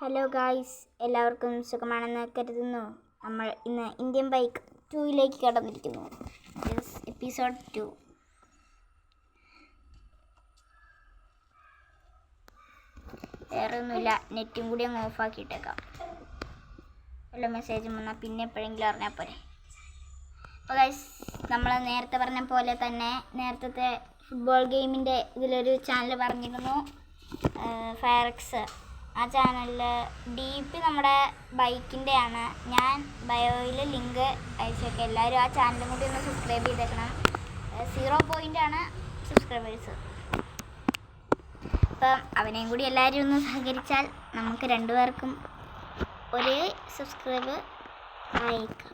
Hello guys എല്ലാവർക്കും സുഖമാണെന്ന് കരുതുന്നു. നമ്മൾ ഇന്ന് ഇന്ത്യൻ ബൈക്ക് ടൂയിലേക്ക് കടന്നിരിക്കുന്നു. എപ്പിസോഡ് ടു വേറെ ഒന്നുമില്ല നെറ്റും കൂടി അങ്ങ് ഓഫാക്കിയിട്ടേക്കാം വല്ല മെസ്സേജും വന്നാൽ പിന്നെ എപ്പോഴെങ്കിലും അറിഞ്ഞാൽ പോരെ. അപ്പോൾ ഗൈസ് നമ്മൾ നേരത്തെ പറഞ്ഞ പോലെ തന്നെ നേരത്തെ ഫുട്ബോൾ ഗെയിമിന്റെ ഇതിലൊരു ചാനൽ പറഞ്ഞിരുന്നു. ഫയറക്സ് ആ ചാനലിൽ ഡി പി നമ്മുടെ ബൈക്കിന്റെ ആണ് ഞാൻ ബയോയിൽ ലിങ്ക് അയച്ചേക്കാം. എല്ലാവരും ആ ചാനലും കൂടി ഒന്ന് സബ്സ്ക്രൈബ് ചെയ്തേക്കണം. സീറോ ആണ് സബ്സ്ക്രൈബേഴ്സ് അപ്പം അവനെയും കൂടി എല്ലാവരും ഒന്ന് സഹകരിച്ചാൽ നമുക്ക് രണ്ടുപേർക്കും ഒരേ സബ്സ്ക്രൈബ് അയക്കാം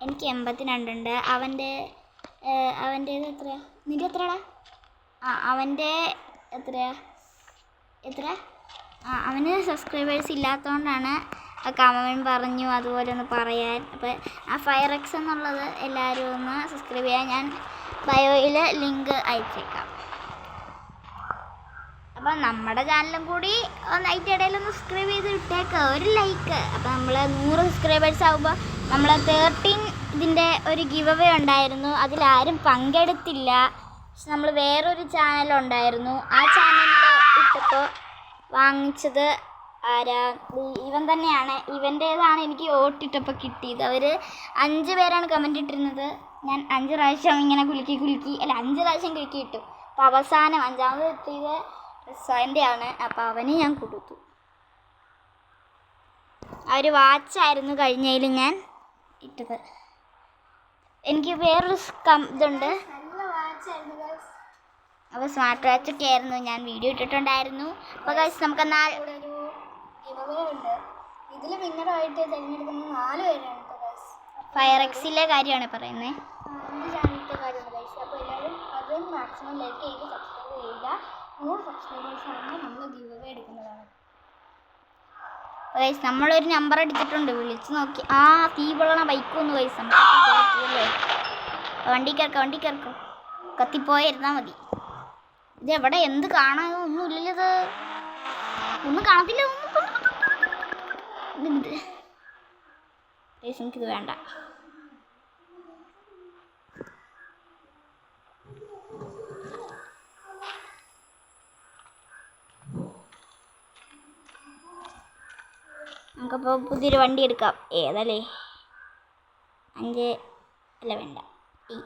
എനിക്ക് എൺപത്തി രണ്ടുണ്ട് അവന്റെ അവന്റേത് എത്രയാ? നിന്റെ എത്രയാടാ? ആ അവന്റെ എത്രയാ? എത്ര ആ അവന് സബ്സ്ക്രൈബേഴ്സ് ഇല്ലാത്തതുകൊണ്ടാണ് കമൻ പറഞ്ഞു അതുപോലെ ഒന്ന് പറയാൻ. അപ്പോൾ ആ ഫയർ എക്സ് എന്നുള്ളത് എല്ലാവരും ഒന്ന് സബ്സ്ക്രൈബ് ചെയ്യാൻ. ഞാൻ ബയോയിൽ ലിങ്ക് അയച്ചേക്കാം. അപ്പോൾ നമ്മുടെ ചാനലും കൂടി ഒന്ന് അതിന്റെ ഇടയിൽ ഒന്ന് സബ്സ്ക്രൈബ് ചെയ്ത് ഇട്ടേക്കുക ഒരു ലൈക്ക് അപ്പോൾ നമ്മൾ നൂറ് സബ്സ്ക്രൈബേഴ്സ് ആകുമ്പോൾ നമ്മൾ തേർട്ടീൻ ഇതിന്റെ ഒരു ഗിവ് അവേ ഉണ്ടായിരുന്നു അതിലാരും പങ്കെടുത്തില്ല. പക്ഷെ നമ്മൾ വേറൊരു ചാനലുണ്ടായിരുന്നു ആ ചാനലിൽ ഇട്ടപ്പോൾ വാങ്ങിച്ചത് ആരാ? ഇവൻ തന്നെയാണ്. ഇവന്റേതാണ് എനിക്ക് ഓട്ടിട്ടപ്പോൾ കിട്ടിയത്. അവർ അഞ്ച് പേരാണ് കമന്റ് ഇട്ടിരുന്നത്. ഞാൻ അഞ്ച് പ്രാവശ്യം ഇങ്ങനെ കുലുക്കി കുലുക്കി അല്ല അഞ്ച് പ്രാവശ്യം കുലുക്കി ഇട്ടു. അപ്പോൾ അവസാനം അഞ്ചാമത് എത്തിയത് റിസാന്റെ ആണ് അപ്പോൾ അവന് ഞാൻ കൊടുത്തു. ആ ഒരു വാച്ചായിരുന്നു കഴിഞ്ഞതിൽ ഞാൻ ഇട്ടത്. എനിക്ക് വേറൊരു കം ഇതുണ്ട്. അപ്പോൾ സ്മാർട്ട് വാച്ച് ഒക്കെ ആയിരുന്നു. ഞാൻ വീഡിയോ ഇട്ടിട്ടുണ്ടായിരുന്നു. അപ്പോൾ കഴിച്ച് നമുക്ക് എന്നാൽ ഇതിൽ വിന്നറായിട്ട് തിരഞ്ഞെടുക്കുന്ന നാല് പേരാണ് ഗൈസ് ഫയർ എക്സിലെ കാര്യമാണ് പറയുന്നത് ഗൈസ് അപ്പോൾ എല്ലാവരും അത് മാക്സിമം ലൈക്ക് ചെയ്ത് സബ്സ്ക്രൈബ് ചെയ്യുക. നൂറ് നമ്മൾ ഗിവ് എടുക്കുന്നതാണ്. നമ്മളൊരു നമ്പർ അടിച്ചിട്ടുണ്ട് വിളിച്ച് നോക്കി. ആ തീ പൊള്ളണ ബൈക്കൊന്ന് കഴിച്ച് നമുക്ക് വണ്ടി കേൾക്കാം വണ്ടി കയറക്കാം കത്തിപ്പോയിരുന്നാൽ മതി. ഇത് എവിടെ എന്ത് കാണാൻ ഒന്നും ഇത്. ഒന്നും കാണത്തില്ല നമുക്കിത് വേണ്ട. നമുക്കപ്പോൾ പുതിയൊരു വണ്ടി എടുക്കാം. ഏതല്ലേ? അഞ്ച് അല്ല വേണ്ട. ഈ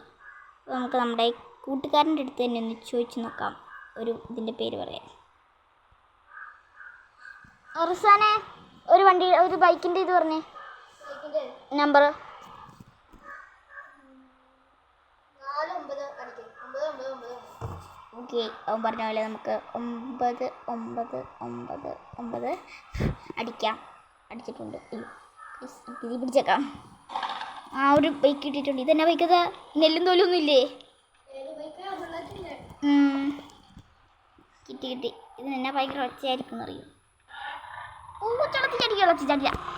നമുക്ക് നമ്മുടെ കൂട്ടുകാരന്റെ അടുത്ത് തന്നെ ഒന്ന് ചോദിച്ചു നോക്കാം. ഒരു ഇതിന്റെ പേര് പറയാം റിസാനെ ഒരു വണ്ടി ഒരു ബൈക്കിന്റെ ഇത് പറഞ്ഞേ. നമ്പർ ഓക്കെ അവൻ പറഞ്ഞ പോലെ നമുക്ക് ഒമ്പത് ഒമ്പത് ഒമ്പത് ഒമ്പത് അടിക്കാം. അടിച്ചിട്ടുണ്ട്. പിടിച്ചേക്കാം. ആ ഒരു ബൈക്ക് കിട്ടിയിട്ടുണ്ട്. ഇതെന്നാ ബൈക്കത് നെല്ലും തോലൊന്നും ഇല്ലേ? കിട്ടി കിട്ടി. ഇത് എന്നാ ഭയങ്കര ഒച്ചയായിരിക്കും എന്നറിയും ഓ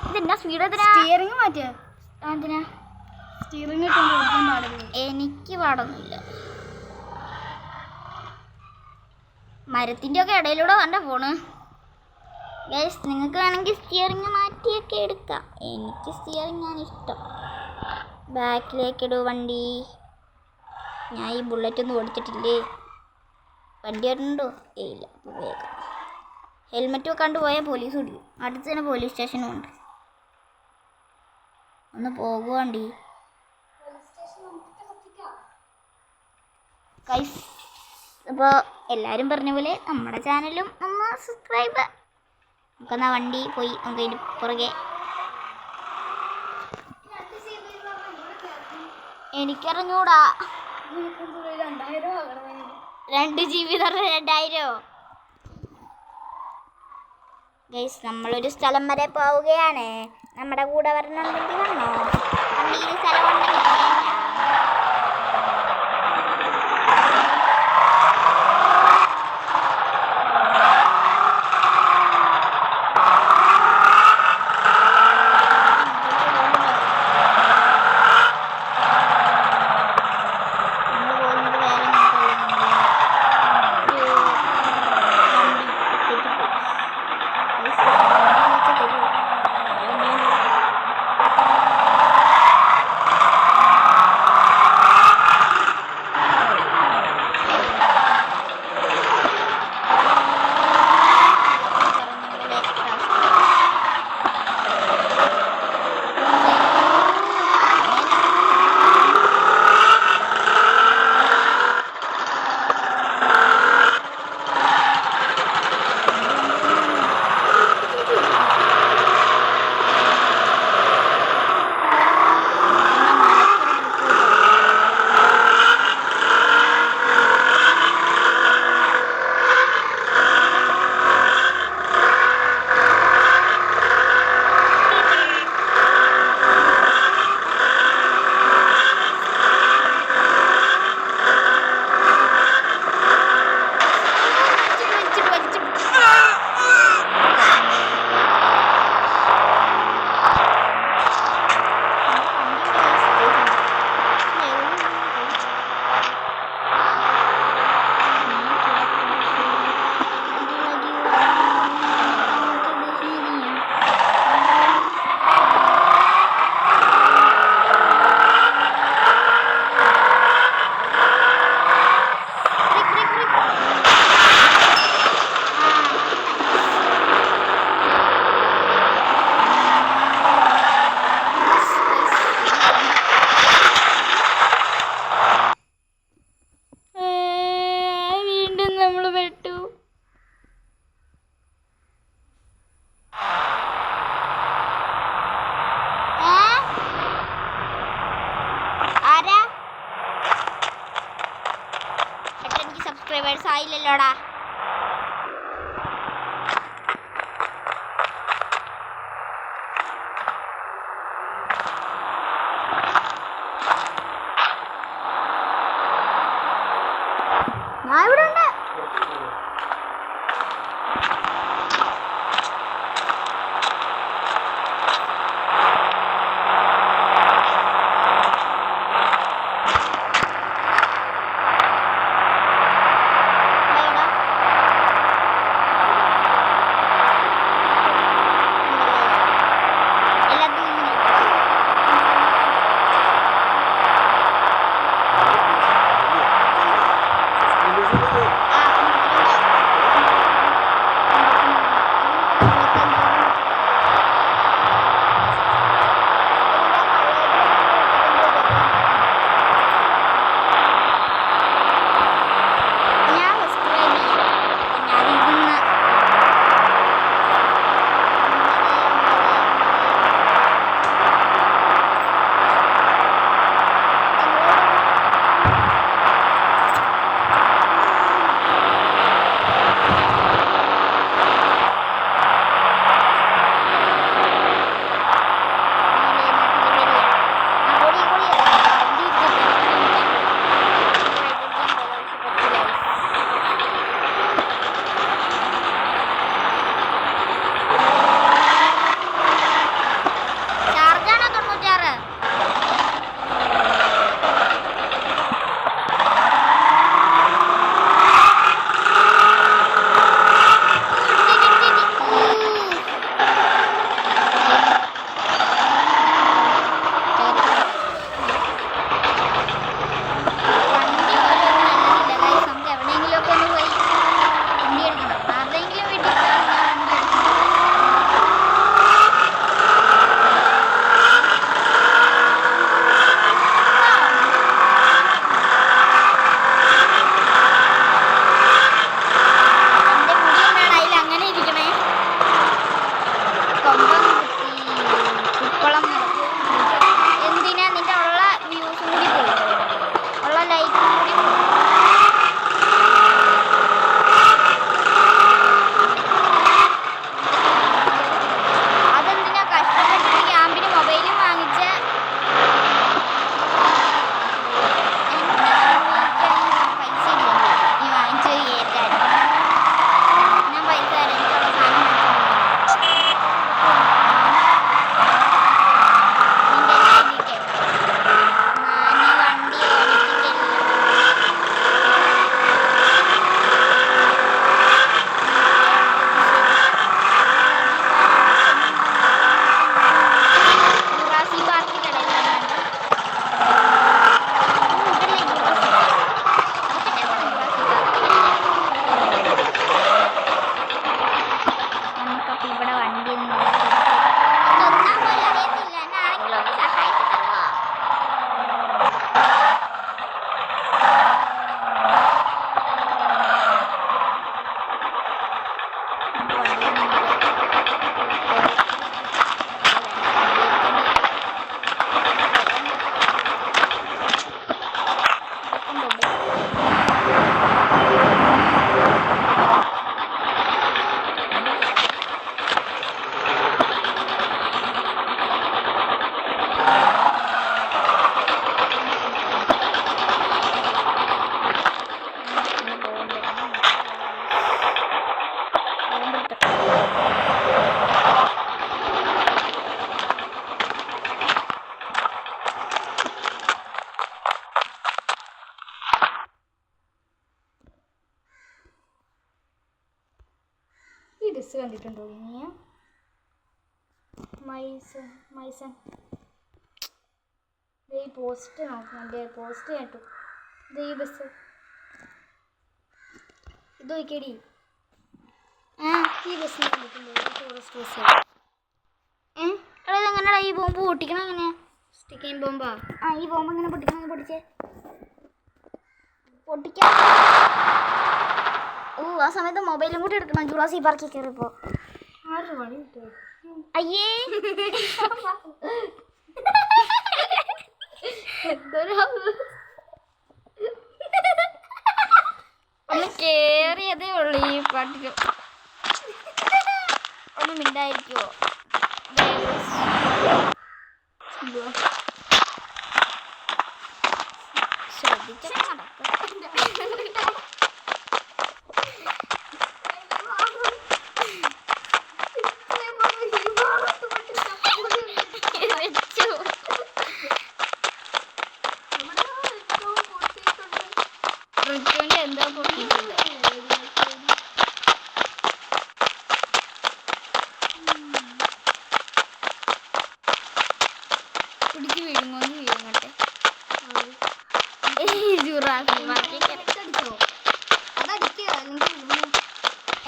ഇതെന്നാ സ്പീഡ് സ്റ്റിയറിംഗ് മാറ്റിയ? എന്തിനാ സ്റ്റിയറിംഗ് എനിക്ക് പാടൊന്നുമില്ല. മരത്തിന്റെ ഒക്കെ ഇടയിലൂടെ വേണ്ട ഫോണ് ഗൈസ് നിങ്ങൾക്ക് വേണമെങ്കിൽ സ്റ്റിയറിംഗ് മാറ്റിയൊക്കെ എടുക്കാം. എനിക്ക് സ്റ്റിയറിംഗ് ആണ് ഇഷ്ടം. ബാക്കിലേക്ക് ഇടൂ വണ്ടി. ഞാൻ ഈ ബുള്ളറ്റ് ഒന്നും ഓടിച്ചിട്ടില്ലേ? വണ്ടി വരുന്നുണ്ടോ ഏ ഇല്ല വേഗം. ഹെൽമെറ്റ് വെക്കാണ്ട് പോയാൽ പോലീസ് പിടിക്കും. അടുത്ത് തന്നെ പോലീസ് സ്റ്റേഷനും ഉണ്ട്. ഒന്ന് പോകുവാണ്ടി. ഗൈസ് അപ്പോൾ എല്ലാവരും പറഞ്ഞ പോലെ നമ്മുടെ ചാനലും ഒന്ന് സബ്സ്ക്രൈബ് നമുക്കെന്നാ വണ്ടി പോയി നമുക്ക് അതിന്റെ പുറകെ. എനിക്കറിഞ്ഞൂടാ. രണ്ട് ജി ബി തറ രണ്ടായിരോ? ഗൈസ് നമ്മളൊരു സ്ഥലം വരെ പോവുകയാണ്. നമ്മുടെ കൂടെ വരണമെങ്കിൽ വന്നോ? ഈ സ്ഥലമുണ്ടെങ്കിൽ വേണ്ട. കണ്ടിട്ടുണ്ടോ? ഇനിയ മൈസൺ മൈസൺ. ദേ ഈ പോസ്റ്റ് ദേ പോസ്റ്റ് കേട്ടു ഇത് ഈ ബസ് ഇത് നോക്കിയടി. ആ ഈ ബസ് ടൂറിസ്റ്റ് ബസ് ഏ? എടാ ഇതെങ്ങനെയാ ഈ ബോംബ് പൊട്ടിക്കണം എങ്ങനെയാ സ്റ്റിക്കിങ് ബോംബാ ആ? ഈ ബോംബ് എങ്ങനെ പൊട്ടിക്കണം പൊട്ടിച്ചേ. പൊട്ടിക്കാം ഓ ആ സമയത്ത് മൊബൈലും കൂടി എടുക്കണം. ജുറാസി പാർക്കിൽ കയറിപ്പോ അയ്യേ. ഒന്ന് കേറിയതേ ഉള്ളു ഈ പാട്ടിൽ ഒന്ന് മിണ്ടായിരിക്കുമോ ശ്രദ്ധിച്ചൊക്കെ നടക്കുക വെച്ചു ഋതുവിന്റെ എന്തോ പൊട്ടിയിട്ടുണ്ട് പിടിച്ച് വീഴുമോ വീഴുങ്ങട്ടെ. വീഴങ്ങട്ടെ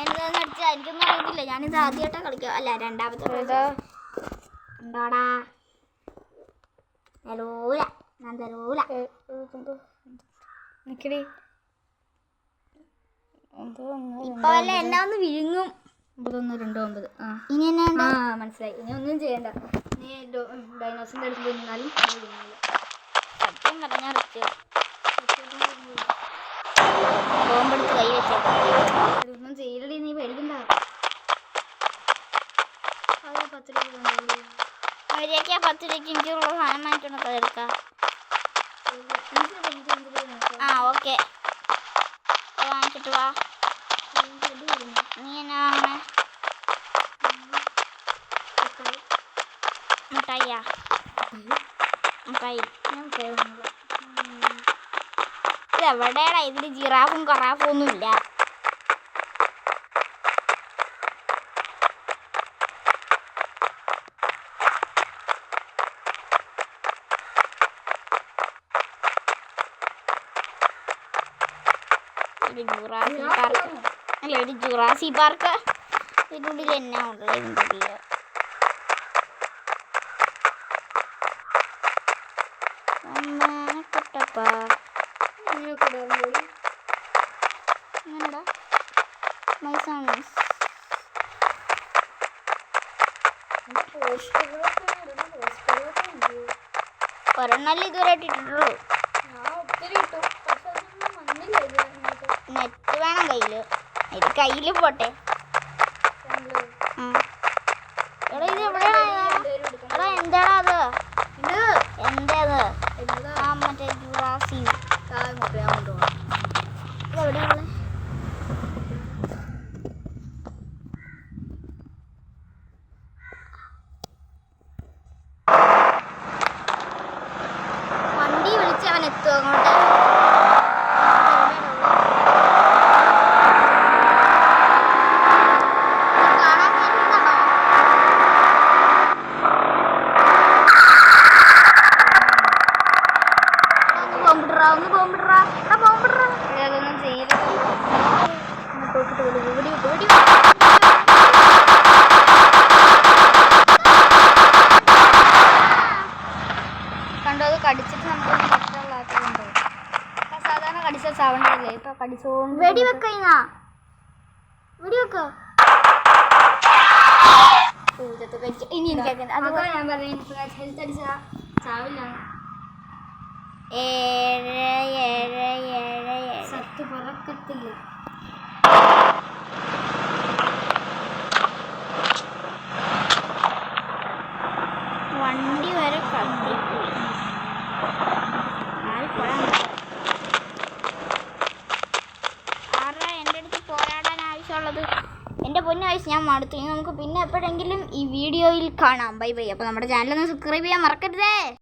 എന്താന്ന് എനിക്കൊന്നും അറിയത്തില്ല. ഞാനിത് ആദ്യമായിട്ടാ കളിക്കുക അല്ല രണ്ടാമത്തെ. എന്താടാ? തരൂല ഞാൻ തരൂല ഇപ്പൊ അല്ല എന്നാ ഒന്ന് വിഴുങ്ങും. ഒമ്പതൊന്ന് രണ്ട് ഒമ്പത് ആ. ഇനി എന്നെ? ആ മനസ്സിലായി. ഇനി ഒന്നും ചെയ്യണ്ട. നീ ഡൈനോസിന്റെ അടുത്ത് നിന്നാലും. സത്യം പറഞ്ഞാ റിച്ച് ബോംബെടുത്ത് കൈ വെച്ചേക്കാം. ഒന്നും ചെയ്യില്ലേ നീ പേടിക്കണ്ട. അത് പത്ത് രൂപ. അവരൊക്കെ പത്ത് രൂപയ്ക്ക് എനിക്കുള്ള സാധനം രൂപ നോക്കാം. ആ ഓക്കെ. വാങ്ങിച്ചിട്ട് വാ. എനിക്ക് ഇത് വിഴുങ്ങി. നീ എന്നാ വാങ്ങണേ മിഠായി. മിഠായിയാ മിഠായി ഞാൻ മിഠായി വാങ്ങില്ല. ഇത് എവിടെയാടാ ഇതിൽ ജിറാഫും കറാഫും ഒന്നും ഇല്ല ഒരു ജുറാസി പാർക്ക് അല്ല ഒരു ജുറാസി പാർക്ക് ഇതിനുള്ളിൽ എന്നാ ഉള്ളത് ഇതിന്റെ ഉള്ളിൽ. ഒരെണ്ണല്ലേ ഇതുവരെ ഇട്ടിട്ടുള്ളൂ. ഞാൻ ഒത്തിരി ഇട്ടു. പക്ഷെ അതൊന്നും വന്നില്ല ഇത് നെറ്റ് വേണം കയ്യിൽ ഇത് കയ്യിൽ പോട്ടെ. എടാ ഇത് എവിടെയാ രണ്ടുപേരും എടാ എന്താടാ അത് എന്തേത് എന്നതാ? ആ മറ്റേ ജുറാസി ദാ ഇങ്ങോട്ട് ഞാൻ കൊണ്ടുപോകാം. ഇത് എവിടെയുള്ളത് വണ്ടി വിളിച്ച് അവൻ എത്തും അങ്ങോട്ട് ഇത് കാണാൻ വരുന്നതാണോ ഒന്ന് ബോംബിടറാ ഒന്ന് ബോംബിടറാ എടാ ബോംബിടറാ എടി, അതൊന്നും ചെയ്യരുത്. അങ്ങോട്ട് വിളി വിളി വിളി കണ്ടോ അത് കടിച്ചിട്ട് നമുക്ക് പ്രശ്നമില്ലാത്തതുണ്ട് സാധാരണ കടിച്ച ചവണ്ടല്ലേ ഇപ്പൊ കടിച്ചോണ്ട് വെടി വെക്കൈങ്ങ വെടി വെക്ക. ഇനി എനിക്ക് അതാ ഞാൻ പറഞ്ഞു ഹെൽത്ത് അടിച്ചാ ചാവില്ല. ഏഴ് ഏഴ് ഏഴ് ഏഴ്. സത്ത് പറക്കത്തില്ല വണ്ടി വരെ കത്തിപ്പോയി ആർക്കൊഴാൻ ആരാ എന്റെ അടുത്ത് പോരാടാൻ ആവശ്യമുള്ളത് എന്റെ പൊന്നാവശ്യം ഞാൻ മടുത്തു ഇനി നമുക്ക് പിന്നെ എപ്പോഴെങ്കിലും ഈ വീഡിയോയിൽ കാണാം. Bye bye. അപ്പോൾ നമ്മുടെ ചാനൽ ഒന്ന് സബ്സ്ക്രൈബ് ചെയ്യാൻ മറക്കരുതേ.